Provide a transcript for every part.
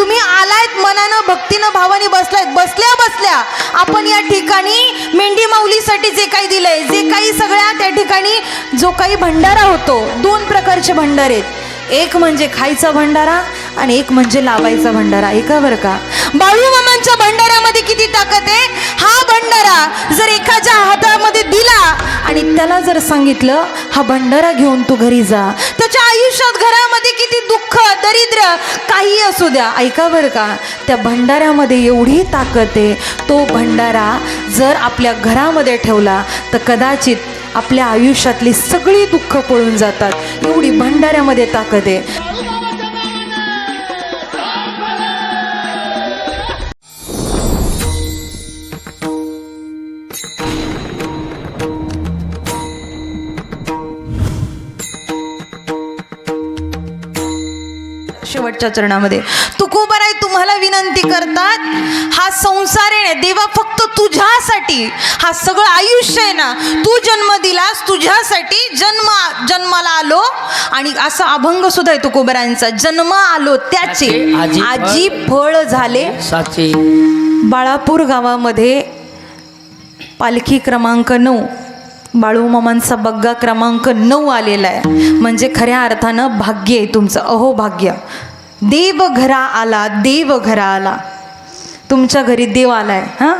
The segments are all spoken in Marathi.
तुम्ही आलायत मनानं भक्तीनं भावाने बसलायत. बसल्या बसल्या आपण या ठिकाणी मेंढी माऊलीसाठी जे काही दिलंय जे काही सगळ्या त्या ठिकाणी जो काही भंडारा होतो दोन प्रकारचे भंडारे आहेत. एक म्हणजे खायचा भंडारा आणि एक म्हणजे लावायचा भंडारा. ऐका बरं का? बाळू मामांच्या भंडाऱ्यामध्ये किती ताकद आहे? हा भंडारा जर एखाद्या हातामध्ये दिला आणि त्याला जर सांगितलं हा भंडारा घेऊन तू घरी जा. त्याच्या आयुष्यात घरामध्ये किती दुःख दरिद्र काही असू द्या. ऐका बरं का? त्या भंडाऱ्यामध्ये एवढी ताकद आहे. तो भंडारा जर आपल्या घरामध्ये ठेवला तर कदाचित आपल्या आयुष्यातली सगळी दुःख पळून जातात. एवढी भंडाऱ्यामध्ये ताकद आहे. शेवटच्या चरणामध्ये. तुकोबराय तुम्हाला विनंती करतात हा संसार आहे देवा फक्त तुझ्यासाठी हा सगळं आयुष्य आहे ना तू जन्म दिलास तुझ्यासाठी जन्म जन्माला आलो आणि असा अभंग सुद्धा आहे तुकोबरायांचा जन्म आलो त्याचे आजी फळ- आजी फळ झाले. साचे. बाळापूर गावामध्ये पालखी क्रमांक नऊ बाळूमामांचा बग्गा क्रमांक नऊ आलेला आहे. म्हणजे खऱ्या अर्थानं भाग्य आहे तुमचं अहो भाग्य. देव घरा आला देव घरा आला. तुमच्या घरी देव आलाय हां?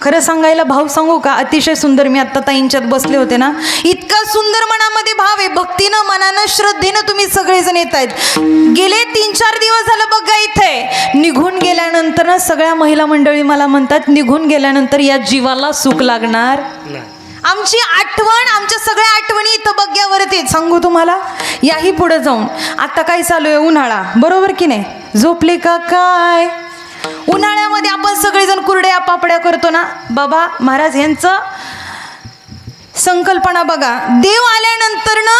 खरं सांगायला भाव सांगू का? अतिशय सुंदर मी आत्ता ताईंच्यात बसले होते ना? इतका सुंदर मनामध्ये भाव आहे. भक्तीनं मनानं श्रद्धेनं तुम्ही सगळेजण येत आहेत. गेले तीन चार दिवस झालं बघा इथे. निघून गेल्यानंतर ना सगळ्या महिला मंडळी मला म्हणतात निघून गेल्यानंतर या जीवाला सुख लागणार? आमची आठवण आमच्या सगळ्या आठवणी इथं बग्यावरती सांगू तुम्हाला? याही पुढे जाऊन. आता काय चालू आहे? उन्हाळा. बरोबर की नाही? झोपले का काय? उन्हाळ्यामध्ये आपण सगळेजण कुरड्या पापड्या करतो ना? बाबा महाराज यांचं संकल्पना बघा. देव आल्यानंतर ना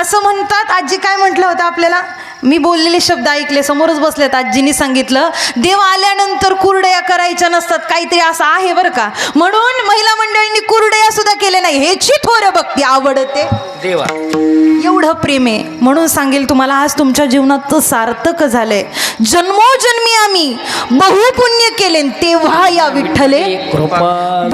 असं म्हणतात. आजी काय म्हटलं होतं आपल्याला? मी बोललेले शब्द ऐकले समोरच बसलेत आजीनी सांगितलं देव आल्यानंतर कुरडया करायच्या नसतात काहीतरी असं आहे बरं का? म्हणून महिला मंडळींनी कुरडया सुद्धा केल्या नाही. ह्याची थोर भक्ती आवडते. देवा. एवढं प्रेम आहे. म्हणून सांगेल तुम्हाला आज तुमच्या जीवनात तर सार्थक झालंय. जन्मोजन्मी आम्ही बहुपुण्य केले तेव्हा या विठ्ठले कृपा.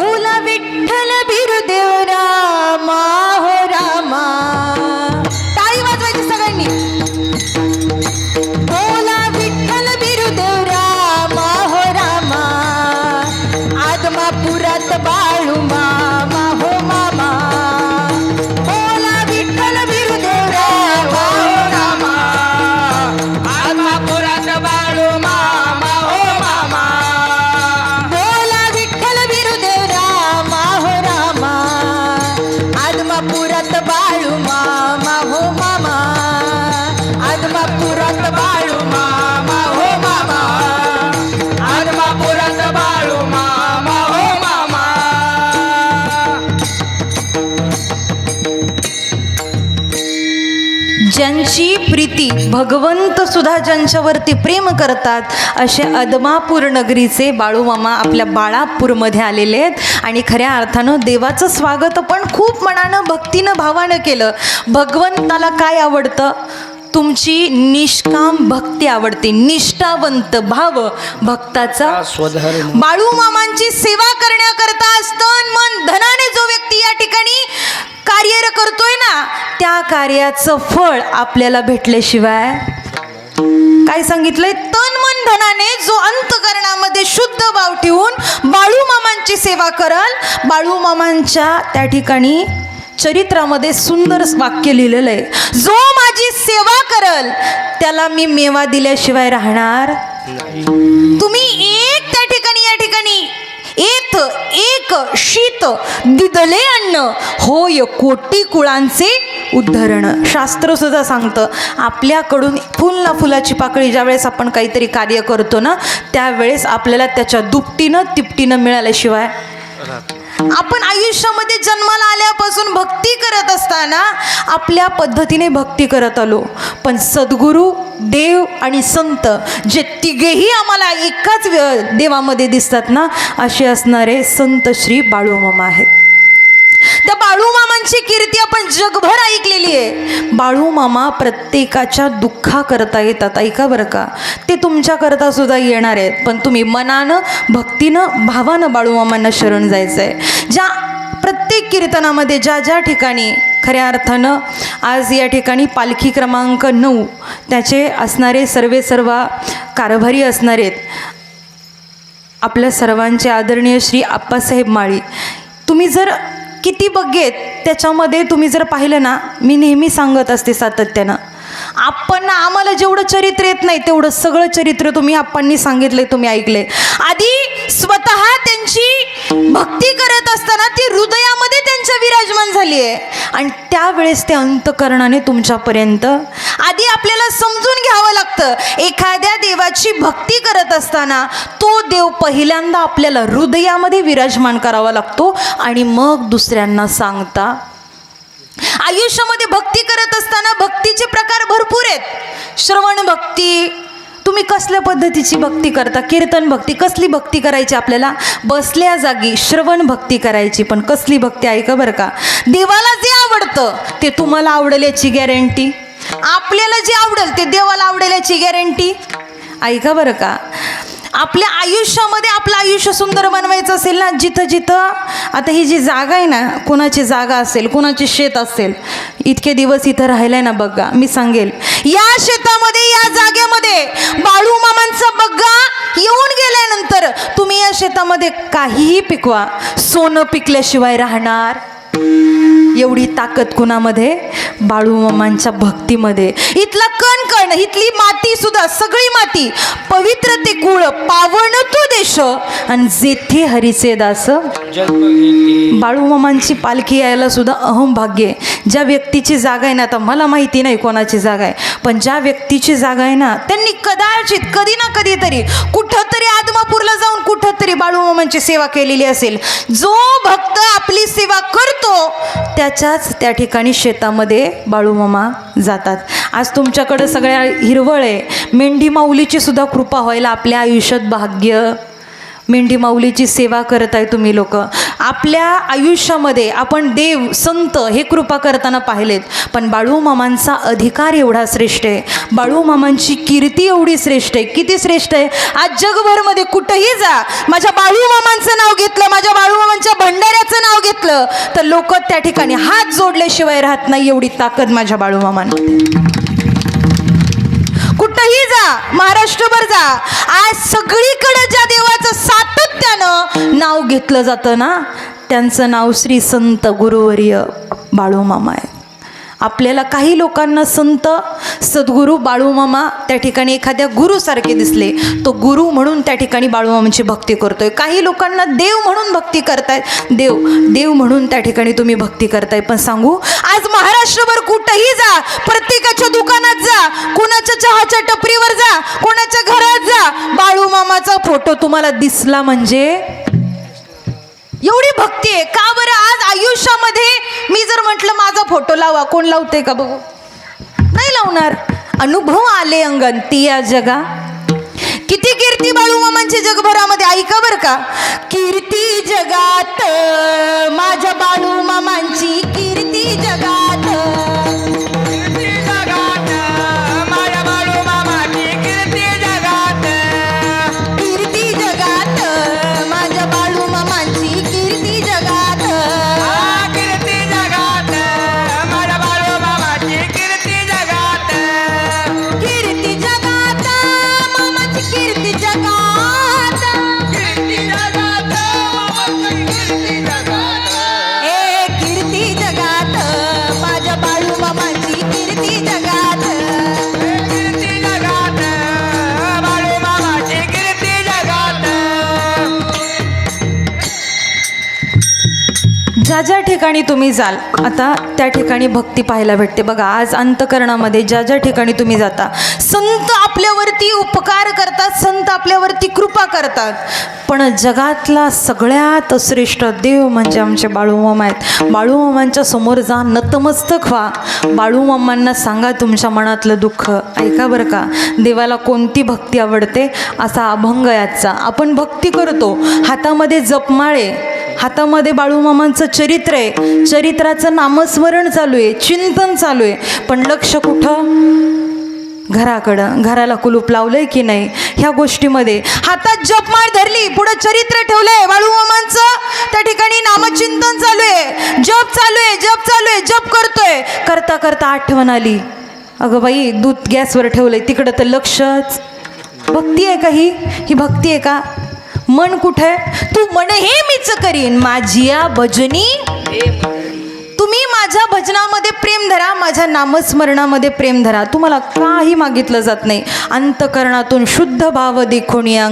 भगवंत सुद्धा ज्यांच्यावरती प्रेम करतात असे अदमापूर नगरीचे बाळूमामा आपल्या बाळापूरमध्ये आलेले आहेत. आणि खऱ्या अर्थानं देवाचं स्वागत पण खूप मनानं भक्तीनं भावानं केलं. भगवंताला काय आवडतं? तुमची निष्काम भक्ती आवडते. निष्ठावंत भाव भक्ताचा. स्वधर्म बाळू मामांची सेवा करण्याकरता तन मन धनाने जो व्यक्ती या ठिकाणी कार्य करतोय ना त्या कार्याचं फळ आपल्याला भेटल्याशिवाय काय सांगितलंय? तन मन धनाने जो अंतकरणामध्ये शुद्ध भाव ठेवून बाळू मामांची सेवा करल बाळू मामांच्या त्या ठिकाणी चरित्रामध्ये सुंदर वाक्य लिहिलेलं आहे. जो माझी सेवा करल त्याला मी मेवा दिल्याशिवाय राहणार तुम्ही एक त्या ठिकाणी या ठिकाणी एथ एक शीत दिदले अन्न. होय कोटी कुळांचे उद्धरण. शास्त्र सुद्धा सांगतं आपल्याकडून फुल ना फुलाची पाकळी ज्यावेळेस आपण काहीतरी कार्य करतो ना त्यावेळेस आपल्याला त्याच्या दुपटीनं तिपटीनं मिळाल्याशिवाय आपण आयुष्यामध्ये जन्माला आल्यापासून भक्ती करत असताना आपल्या पद्धतीने भक्ती करत आलो. पण सद्गुरू देव आणि संत जे तिघेही आम्हाला एकाच देवामध्ये दिसतात ना असे असणारे संत श्री बाळूमामा आहेत. त्या बाळूमामांची कीर्ती आपण जगभर ऐकलेली आहे. बाळूमामा प्रत्येकाच्या दुःखा करता येतात ऐका बरं का? ते तुमच्याकरता सुद्धा येणार आहेत. पण तुम्ही मनानं भक्तीनं भावानं बाळूमामांना शरण जायचं आहे ज्या प्रत्येक कीर्तनामध्ये ज्या ज्या ठिकाणी खऱ्या अर्थानं आज या ठिकाणी पालखी क्रमांक नऊ त्याचे असणारे सर्वे सर्व कारभारी असणार आहेत. आपल्या सर्वांचे आदरणीय श्री आप्पासाहेब माळी तुम्ही जर किती बघेत त्याच्यामध्ये तुम्ही जर पाहिलं ना मी नेहमी सांगत असते सातत्यानं. आपण आम्हाला जेवढं चरित्र येत नाही तेवढं सगळं चरित्र तुम्ही आप्पांनी सांगितलंय तुम्ही ऐकले आधी स्वतः भक्ती करत असताना ती हृदयामध्ये त्यांच्या विराजमान झाली आहे आणि त्यावेळेस ते अंतकरणाने तुमच्यापर्यंत आधी आपल्याला समजून घ्यावं लागतं. एखाद्या देवाची भक्ती करत असताना तो देव पहिल्यांदा आपल्याला हृदयामध्ये विराजमान करावा लागतो आणि मग दुसऱ्यांना सांगता. आयुष्यामध्ये भक्ती करत असताना भक्ती प्रकार भरपूर आहेत श्रवण भक्ती तुम्ही कसल्या पद्धतीची भक्ती करता? कीर्तन भक्ती कसली भक्ती करायची आपल्याला? बसल्या जागी श्रवण भक्ती करायची पण कसली भक्ती ऐका बरं का? देवाला जे आवडतं ते तुम्हाला आवडेल याची गॅरंटी आपल्याला जे आवडेल ते देवाला आवडेल याची गॅरंटी ऐका बरं का? आपल्या आयुष्यामध्ये आपलं आयुष्य सुंदर बनवायचं असेल ना जिथं जिथं आता ही जी जागा आहे ना कोणाची जागा असेल कोणाचे शेत असेल इतके दिवस इथं राहिलंय ना बघा मी सांगेल. या शेतामध्ये या जागेमध्ये बाळू मामांचा बग्गा येऊन गेल्यानंतर तुम्ही या शेतामध्ये काहीही पिकवा सोनं पिकल्याशिवाय राहणार. एवढी ताकद कुणामध्ये? बाळूमामांच्या भक्तीमध्ये. इथला कण कण इथली माती सुद्धा सगळी माती. पवित्र ते कुळ पावन तो देश. आणि जेथे हरीचे दास बाळूमामांची पालखी यायला सुद्धा अहम भाग्य आहे. ज्या व्यक्तीची जागा आहे ना आता मला माहिती नाही कोणाची जागा आहे पण ज्या व्यक्तीची जागा आहे ना त्यांनी कदाचित कधी ना कधीतरी कुठंतरी आदमापूरला जाऊन कुठंतरी बाळूमामांची सेवा केलेली असेल. जो भक्त आपली सेवा करतो त्याच्याच त्या ठिकाणी शेतामध्ये बाळूमामा जातात. आज तुमच्याकडं सगळ्या हिरवळ आहे. मेंढी माऊलीची सुद्धा कृपा व्हायला आपल्या आयुष्यात भाग्य. मेंढी माऊलीची सेवा करत आहे तुम्ही लोक. आपल्या आयुष्यामध्ये आपण देव संत हे कृपा करताना पाहिलेत. पण बाळूमामांचा अधिकार एवढा श्रेष्ठ आहे. बाळूमामांची कीर्ती एवढी श्रेष्ठ आहे. किती श्रेष्ठ आहे? आज जगभरमध्ये कुठंही जा. माझ्या बाळूमामांचं नाव घेतलं माझ्या बाळूमामांच्या भंडाऱ्याचं नाव घेतलं तर लोक त्या ठिकाणी हात जोडल्याशिवाय राहत नाही एवढी ताकद माझ्या बाळूमामांमध्ये कुठंही जा. महाराष्ट्रभर जा. आज सगळीकडे ज्या देवाचं सातत्यानं नाव घेतलं जातं ना त्यांचं नाव श्री संत गुरुवर्य बाळूमामा आहे. आपल्याला काही लोकांना संत सद्गुरू बाळूमामा त्या ठिकाणी एखाद्या गुरुसारखे दिसले. तो गुरु म्हणून त्या ठिकाणी बाळूमामांची भक्ती करतोय. काही लोकांना देव म्हणून भक्ती करतायत. देव देव म्हणून त्या ठिकाणी तुम्ही भक्ती करताय. पण सांगू आज महाराष्ट्रभर कुठंही जा प्रत्येकाच्या दुकानात जा कोणाच्या चहाच्या टपरीवर जा कोणाच्या घरात जा बाळूमामाचा फोटो तुम्हाला दिसला म्हणजे एवढी भक्ती आहे. का बरं आज आयुष्यामध्ये मी जर म्हटलं माझा फोटो लावा कोण लावते का बघू? नाही लावणार. अनुभव आले अंगण ती या जगा. किती कीर्ती बाळूमामांची जगभरामध्ये ऐका बरं का. कीर्ती जगात माझ्या बाळूमामांची कीर्ती जगात. ठिकाणी तुम्ही जाल. आता त्या ठिकाणी भक्ती पाहायला भेटते. बघा आज अंतकरणामध्ये ज्या ज्या ठिकाणी तुम्ही जाता संत आपल्यावरती उपकार करतात संत आपल्यावरती कृपा करतात. पण जगातला सगळ्यात श्रेष्ठ देव म्हणजे आमचे बाळूमामा आहेत. बाळूमामांच्या समोर जा नतमस्तक व्हा. बाळूमामांना सांगा तुमच्या मनातलं दुःख. ऐका बरं का देवाला कोणती भक्ती आवडते? असा अभंग याचा. आपण भक्ती करतो. हातामध्ये जपमाळे. हातामध्ये बाळूमामांचं चरित्र आहे. चरित्राचं नामस्मरण चालू आहे. चिंतन चालू आहे. पण लक्ष कुठं? घराकडं. घराला कुलूप लावलंय की नाही? ह्या गोष्टीमध्ये. हातात जपमाळ धरली. पुढं चरित्र ठेवलंय. बाळूमामांचं त्या ठिकाणी नामचिंतन चालू आहे. जप चालू आहे. जप चालू आहे. जप करतोय. करता करता आठवण आली. अगं बाई दूध गॅसवर ठेवलंय. तिकडं तर लक्षच. भक्ती आहे का ही? ही भक्ती आहे का? मन कुठे? आहे तू मन हे मीच करीन. माझी या भजनी. तुम्ही माझ्या भजनामध्ये प्रेम धरा माझ्या नामस्मरणामध्ये प्रेम धरा. तुम्हाला काही मागितलं जात नाही. अंतकरणातून शुद्ध भाव देखून या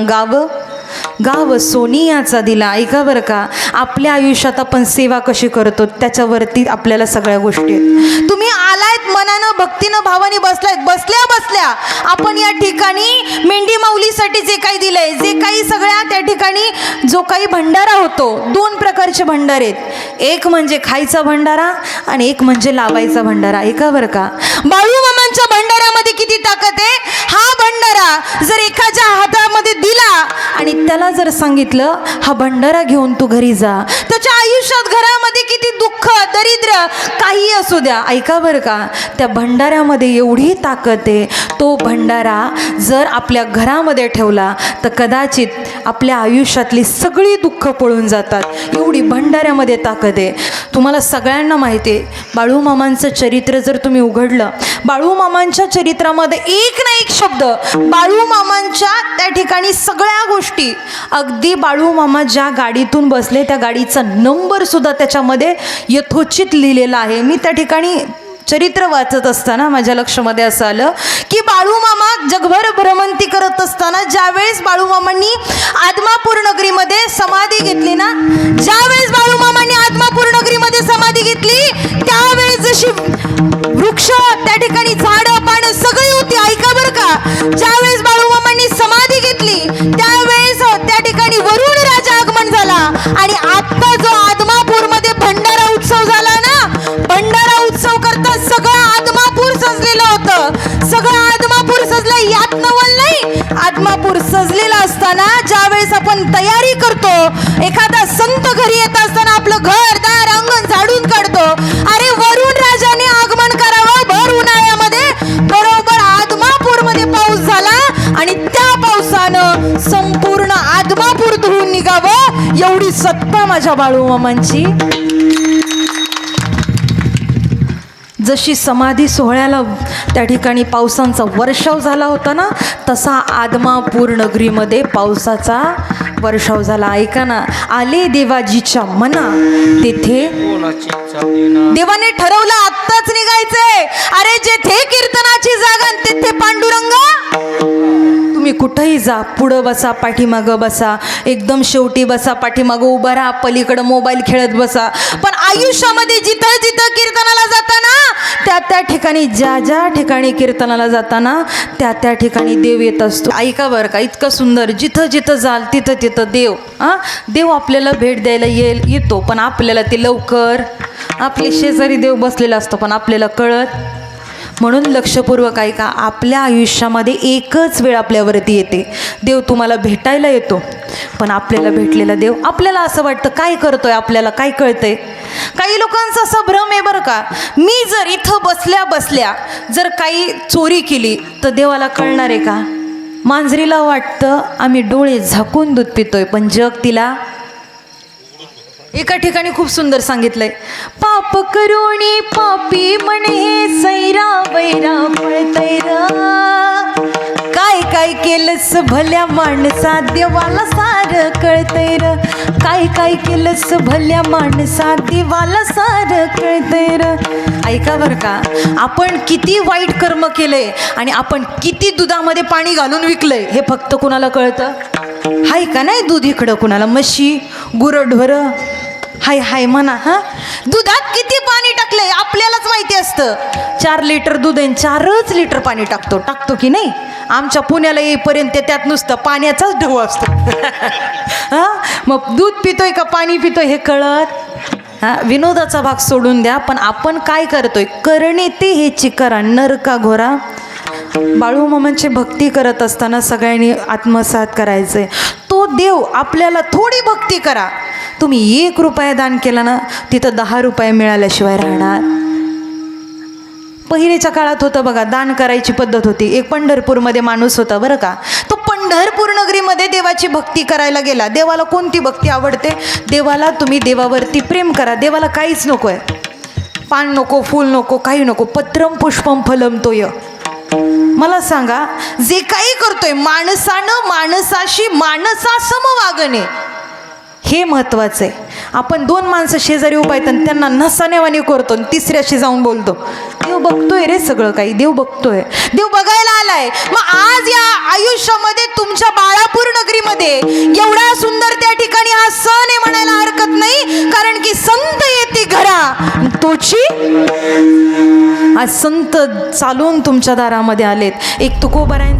गाव सोनियाचा दिला. ऐका बरं का आपल्या आयुष्यात आपण सेवा कशी करतो त्याच्यावरती आपल्याला सगळ्या गोष्टी आहेत. तुम्ही आलायत मनानं भक्तीनं भावाने बसलायत. बसल्या बसल्या. आपण या ठिकाणी मेंढी माऊलीसाठी जे काही दिलंय जे काही सगळ्या त्या ठिकाणी जो काही भंडारा होतो दोन प्रकारचे भंडारे आहेत. एक म्हणजे खायचा भंडारा आणि एक म्हणजे लावायचा भंडारा. ऐका बरं का? बाळूमामांच्या भंडाऱ्यामध्ये किती ताकद आहे? हा भंडारा जर एखाद्या त्याच्यामध्ये दिला आणि त्याला जर सांगितलं हा भंडारा घेऊन तू घरी जा. त्याच्या आयुष्यात घरामध्ये किती दुःख दरिद्र काही असू द्या. ऐका बरं का त्या भंडाऱ्यामध्ये एवढी ताकद आहे. तो भंडारा जर आपल्या घरामध्ये ठेवला तर कदाचित आपल्या आयुष्यातली सगळी दुःख पळून जातात. एवढी भंडाऱ्यामध्ये ताकद आहे. तुम्हाला सगळ्यांना माहिती आहे बाळूमामांचं चरित्र जर तुम्ही उघडलं बाळूमामांच्या चरित्रामध्ये एक ना एक शब्द बाळूमामांच्या त्या ठिकाणी सगळ्या गोष्टी. अगदी बाळूमामा ज्या गाडीतून बसले त्या गाडीचा नंबर सुद्धा त्याच्यामध्ये यथोचित लिहिलेला आहे. मी त्या ठिकाणी चरित्र वाचत असताना माझ्या लक्षामध्ये असं आलं की बाळूमामा जगभर भ्रमंती करत असताना ज्यावेळेस बाळूमामांनी आदमापूर नगरीमध्ये समाधी घेतली ना ज्यावेळेस बाळूमामांनी आदमापूर नगरी एवढी माझ्या माझ्या बाळूमामांची जशी समाधी सोहळ्याला त्या ठिकाणी पावसांचा वर्षाव झाला होता ना तसा आदमापूर नगरीमध्ये पावसाचा वर्षाव झाला. ऐका ना आले देवाजीच्या मना तेथे देवाने ठरवलं आत्ताच निघायचंय. अरे जेथे कीर्तनाची जागा तेथे पांडुरंग तुम्ही कुठंही जा पुढं बसा पाठीमागं बसा. एकदम शेवटी बसा पाठीमागं उभं राहा पलीकडं मोबाईल खेळत बसा. पण आयुष्यामध्ये जिथं जिथं कीर्तनाला जाताना त्या त्या ठिकाणी ज्या ज्या ठिकाणी कीर्तनाला जाताना त्या त्या ठिकाणी देव येत असतो. ऐका बरं का इतकं सुंदर. जिथं जिथं जाल तिथं तिथं देव. हां देव आपल्याला भेट द्यायला येईल येतो पण आपल्याला ते लवकर. आपले शेजारी देव बसलेला असतो पण आपल्याला कळत म्हणून लक्षपूर्वक ऐका आपल्या आयुष्यामध्ये एकच वेळ आपल्यावरती येते. देव तुम्हाला भेटायला येतो पण आपल्याला भेटलेला देव आपल्याला असं वाटतं काय करतोय आपल्याला? काय कळतंय? काही लोकांचा असा भ्रम आहे बरं का. मी जर इथं बसल्या बसल्या जर काही चोरी केली तर देवाला कळणार आहे का? मांजरीला वाटतं आम्ही डोळे झाकून दूध पितोय पण जग तिला एका ठिकाणी खूप सुंदर सांगितलंय. पाप करुणी पापी म्हणे सैरा वैरा पळतैरा काय काय केलंस भल्या माणसा देवाला सार कळतंय र. काय काय केलंस भल्या माणसा देवाला सार कळतंय र. ऐका बरं का आपण किती वाईट कर्म केलंय आणि आपण किती दुधामध्ये पाणी घालून विकलंय हे फक्त कुणाला कळतं? हाय का नाही दूध इकडं कुणाला? म्हशी गुरढोरं हाय हाय म्हणा हां? दुधात किती पाणी टाकलंय? आपल्यालाच माहिती असतं. चार लिटर दूध आहे चारच लिटर पाणी टाकतो. टाकतो की नाही? आमच्या पुण्याला येईपर्यंत त्यात नुसतं पाण्याचाच ढव असतो. हां? मग दूध पितोय का पाणी पितोय हे कळत? हां? विनोदाचा भाग सोडून द्या पण आपण काय करतोय? करणे ते हे चिकरा नर का घोरा बाळूमामांची भक्ती करत असताना सगळ्यांनी आत्मसात करायचंय. तो देव आपल्याला थोडी भक्ती करा. तुम्ही एक रुपया दान केला ना तिथं दहा रुपये मिळाल्याशिवाय राहणार. पहिलेच्या काळात होतं बघा दान करायची पद्धत होती. एक पंढरपूरमध्ये माणूस होता बरं का. तो पंढरपूर नगरीमध्ये देवाची भक्ती करायला गेला. देवाला कोणती भक्ती आवडते? देवाला तुम्ही देवावरती प्रेम करा. देवाला काहीच नको आहे. पान नको फूल नको काही नको. पत्रम पुष्पम फलम तोय. मला सांगा जे काही करतोय माणसानं माणसाशी माणसासम वागणे हे महत्त्वाचं आहे. आपण दोन माणसं शेजारी उभा आहेत आणि त्यांना नसानेवाने करतो आणि तिसऱ्याशी जाऊन बोलतो. देव बघतोय रे सगळं काही देव बघतोय. देव बघायला आलाय. मग आज या आयुष्यामध्ये तुमच्या बाळापूर नगरीमध्ये एवढा सुंदर त्या ठिकाणी हा सण आहे म्हणायला हरकत नाही कारण की संत येते घरा. तोची आज संत चालून तुमच्या दारामध्ये आलेत. एक तुकोबरायन